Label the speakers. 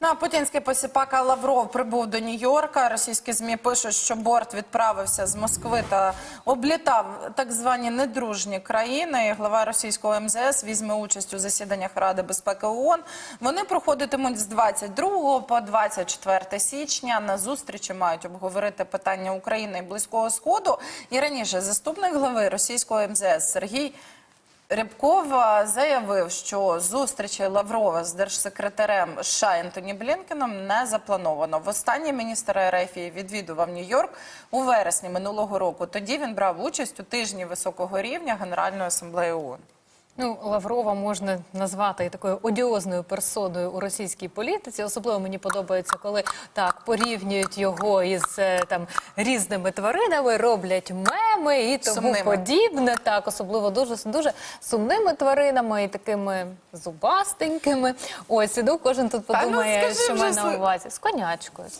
Speaker 1: Ну, а путінський посіпака Лавров прибув до Нью-Йорка. Російські змі пишуть, що борт відправився з Москви та облітав так звані недружні країни. Глава російського МЗС візьме участь у засіданнях Ради безпеки ООН. Вони проходитимуть з 22 по 24 січня. На зустрічі мають обговорити питання України і Близького Сходу. І раніше заступник глави російського МЗС Сергій. Рябков заявив, що зустрічі Лаврова з держсекретарем США Ентоні Блінкеном не заплановано. Востаннє міністр РФ відвідував Нью-Йорк у вересні минулого року. Тоді він брав участь у тижні високого рівня Генеральної асамблеї ООН.
Speaker 2: Ну, Лаврова можна назвати такою одіозною персоною у російській політиці. Особливо мені подобається, коли так порівнюють його із е, там різними тваринами, роблять меми і тому
Speaker 1: Сумними.
Speaker 2: подібне. Так, особливо дуже дуже сумними тваринами і такими зубастенькими. Ось іду, кожен тут
Speaker 1: подумає, ну,
Speaker 2: подумає,
Speaker 1: скажи
Speaker 2: що
Speaker 1: вже
Speaker 2: має на увазі з конячкою. З